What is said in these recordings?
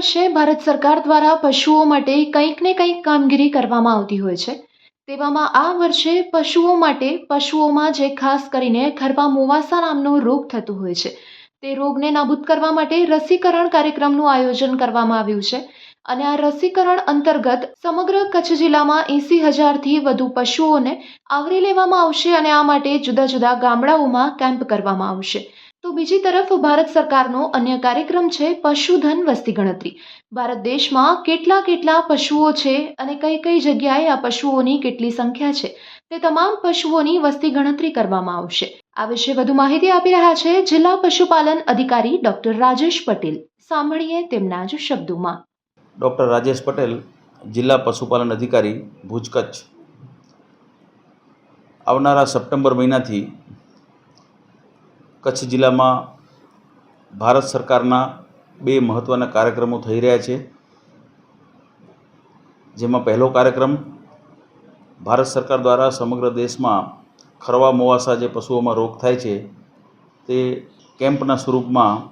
વર્ષે ભારત સરકાર દ્વારા પશુઓ માટે કંઈક ને કંઈક કામગીરી કરવામાં આવતી હોય છે. તેવામાં આ વર્ષે પશુઓ માટે પશુઓમાં જે ખાસ કરીને ખરવા મોવાસા નામનો રોગ થતો હોય છે. તે રોગને નાબૂદ કરવા માટે રસીકરણ કાર્યક્રમનું આયોજન કરવામાં આવ્યું છે અને આ રસીકરણ અંતર્ગત સમગ્ર કચ્છ જિલ્લામાં એંસી હજારથી વધુ પશુઓને આવરી લેવામાં આવશે અને આ માટે જુદા જુદા ગામડાઓમાં કેમ્પ કરવામાં આવશે. તો બીજી તરફ ભારત સરકારનો અન્ય કાર્યક્રમ છે પશુધન વસ્તી ગણતરી. ભારત દેશમાં કેટલા કેટલા પશુઓ છે અને કઈ કઈ જગ્યાએ આ પશુઓની કેટલી સંખ્યા છે તે તમામ પશુઓની વસ્તી ગણતરી કરવામાં આવશે. આ વિશે વધુ માહિતી આપી રહ્યા છે જિલ્લા પશુપાલન અધિકારી ડોક્ટર રાજેશ પટેલ. સાંભળીએ તેમના જ શબ્દોમાં. ડૉક્ટર રાજેશ પટેલ, જિલ્લા પશુપાલન અધિકારી ભુજ કચ્છ. આવનારા સપ્ટેમ્બર મહિનાથી કચ્છ જિલ્લામાં ભારત સરકારના બે મહત્ત્વના કાર્યક્રમો થઈ રહ્યા છે. જેમાં પહેલો કાર્યક્રમ ભારત સરકાર દ્વારા સમગ્ર દેશમાં ખરવા મોવાસા જે પશુઓમાં રોગ થાય છે, તે કેમ્પના સ્વરૂપમાં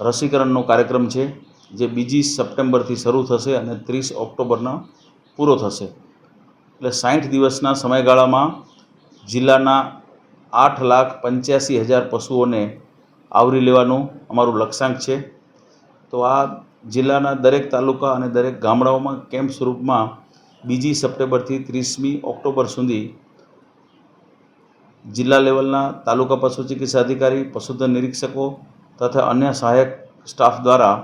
રસીકરણનો કાર્યક્રમ છે, જે બીજી સપ્ટેમ્બરથી શરૂ થશે અને ત્રીસ ઓક્ટોબરના પૂરો થશે. એટલે સાઠ દિવસના સમયગાળામાં જિલ્લાના આઠ લાખ પંચ્યાસી હજાર પશુઓને આવરી લેવાનું અમારું લક્ષ્યાંક છે. તો આ જિલ્લાના દરેક તાલુકા અને દરેક ગામડાઓમાં કેમ્પ સ્વરૂપમાં બીજી સપ્ટેમ્બરથી ત્રીસમી ઓક્ટોબર સુધી જિલ્લા લેવલના તાલુકા પશુ ચિકિત્સા અધિકારી, પશુધન નિરીક્ષકો તથા અન્ય સહાયક સ્ટાફ દ્વારા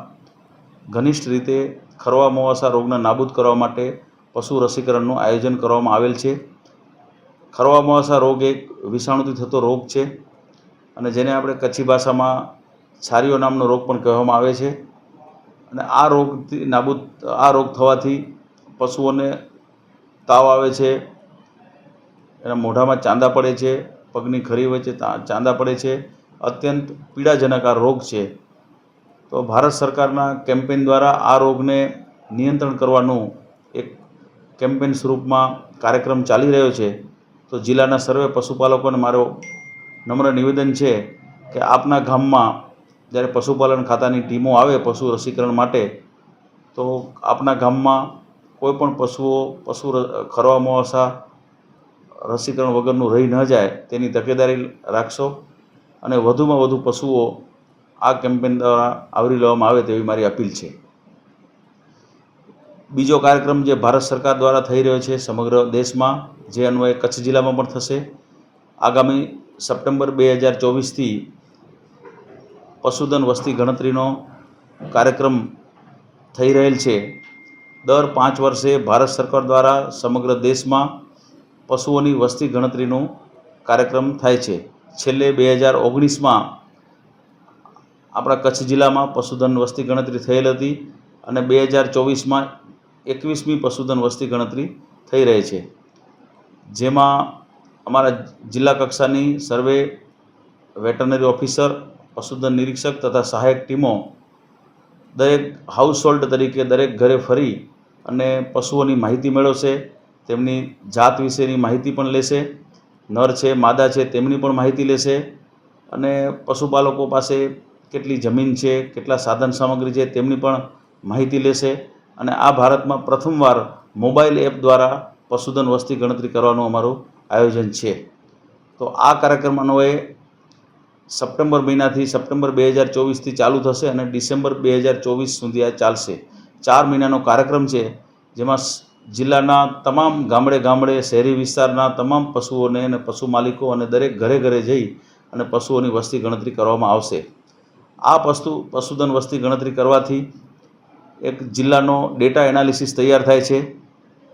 ઘનિષ્ઠ રીતે ખરવા મોવાસા રોગને નાબૂદ કરવા માટે પશુ રસીકરણનું આયોજન કરવામાં આવેલ છે. ખરવા રોગ એક વિષાણુથી થતો રોગ છે અને જેને આપણે કચ્છી ભાષામાં છારીઓ નામનો રોગ પણ કહેવામાં આવે છે. અને આ રોગથી નાબૂદ, આ રોગ થવાથી પશુઓને તાવ આવે છે, એના મોઢામાં ચાંદા પડે છે, પગની ખરી વચ્ચે તા- ચાંદા પડે છે, અત્યંત પીડાજનક આ રોગ છે. તો ભારત સરકારના કેમ્પેન દ્વારા આ રોગને નિયંત્રણ કરવાનું એક કેમ્પેન સ્વરૂપમાં કાર્યક્રમ ચાલી રહ્યો છે. તો જિલ્લાના સર્વે પશુપાલકોને મારો નમ્ર નિવેદન છે કે આપના ગામમાં જ્યારે પશુપાલન ખાતાની ટીમો આવે પશુ રસીકરણ માટે, તો આપના ગામમાં કોઈ પણ પશુઓ, પશુ ખરવા મોવાસા રસીકરણ વગરનું રહી ન જાય તેની તકેદારી રાખશો અને વધુમાં વધુ પશુઓ આ કેમ્પેન દ્વારા આવરી લેવામાં આવે તેવી મારી અપીલ છે. બીજો કાર્યક્રમ જે ભારત સરકાર દ્વારા થઈ રહ્યો છે સમગ્ર દેશમાં જે અન્વયે કચ્છ જિલ્લામાં પણ થશે. આગામી સપ્ટેમ્બર બે હજાર ચોવીસથી પશુધન વસ્તી ગણતરીનો કાર્યક્રમ થઈ રહેલ છે. દર પાંચ વર્ષે ભારત સરકાર દ્વારા સમગ્ર દેશમાં પશુઓની વસ્તી ગણતરીનો કાર્યક્રમ થાય છે. છેલ્લે બે હજાર ઓગણીસમાં આપણા કચ્છ જિલ્લામાં પશુધન વસ્તી ગણતરી થયેલ હતી અને બે હજાર ચોવીસમાં એકવીસમી પશુધન વસ્તી ગણતરી થઈ રહી છે. જેમાં અમારા જિલ્લા કક્ષાની સર્વે, વેટરનરી ઓફિસર પશુધન નિરીક્ષક તથા સહાયક ટીમો દરેક હાઉસહોલ્ડ તરીકે દરેક ઘરે ફરી અને પશુઓની માહિતી મેળવશે, તેમની જાત વિશેની માહિતી પણ લેશે, નર છે, માદા છે, તેમની પણ માહિતી લેશે અને પશુપાલકો પાસે કેટલી જમીન છે, કેટલા સાધન સામગ્રી છે, તેમની પણ માહિતી લેશે અને આ ભારતમાં પ્રથમવાર મોબાઈલ એપ દ્વારા પશુધન વસ્તી ગણતરી કરવાનું અમારું આયોજન છે. તો આ કાર્યક્રમ અન્વયે સપ્ટેમ્બર મહિનાથી સપ્ટેમ્બર બે હજાર ચોવીસથી ચાલુ થશે અને ડિસેમ્બર બે હજાર ચોવીસ સુધી આ ચાલશે. ચાર મહિનાનો કાર્યક્રમ છે, જેમાં જિલ્લાના તમામ ગામડે ગામડે, શહેરી વિસ્તારના તમામ પશુઓને અને પશુ માલિકો અને દરેક ઘરે ઘરે જઈ અને પશુઓની વસ્તી ગણતરી કરવામાં આવશે. આ પશુ, પશુધન વસ્તી ગણતરી કરવાથી એક જિલ્લાનો ડેટા એનાલિસિસ તૈયાર થાય છે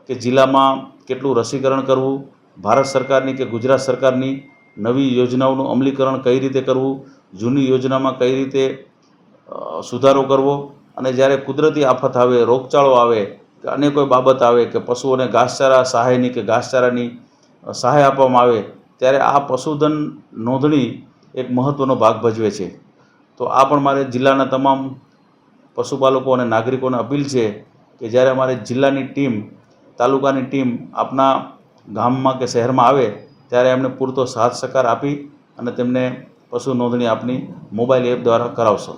કે જિલ્લામાં કેટલું રસીકરણ કરવું, ભારત સરકારની કે ગુજરાત સરકારની નવી યોજનાઓનું અમલીકરણ કઈ રીતે કરવું, જૂની યોજનામાં કઈ રીતે સુધારો કરવો અને જ્યારે કુદરતી આફત આવે, રોગચાળો આવે, કે અન્ય કોઈ બાબત આવે કે પશુઓને ઘાસચારા સહાયની કે ઘાસચારાની સહાય આપવામાં આવે, ત્યારે આ પશુધન નોંધણી એક મહત્ત્વનો ભાગ ભજવે છે. તો આ પણ મારે જિલ્લાના તમામ પશુપાલકો અને નાગરિકોને અપીલ છે કે જ્યારે અમારે જિલ્લાની ટીમ તાલુકાની ટીમ આપના ગામમાં કે શહેરમાં આવે ત્યારે એમને પૂરતો સાથ સહકાર આપી અને તેમને પશુ નોંધણી આપની મોબાઈલ એપ દ્વારા કરાવશો.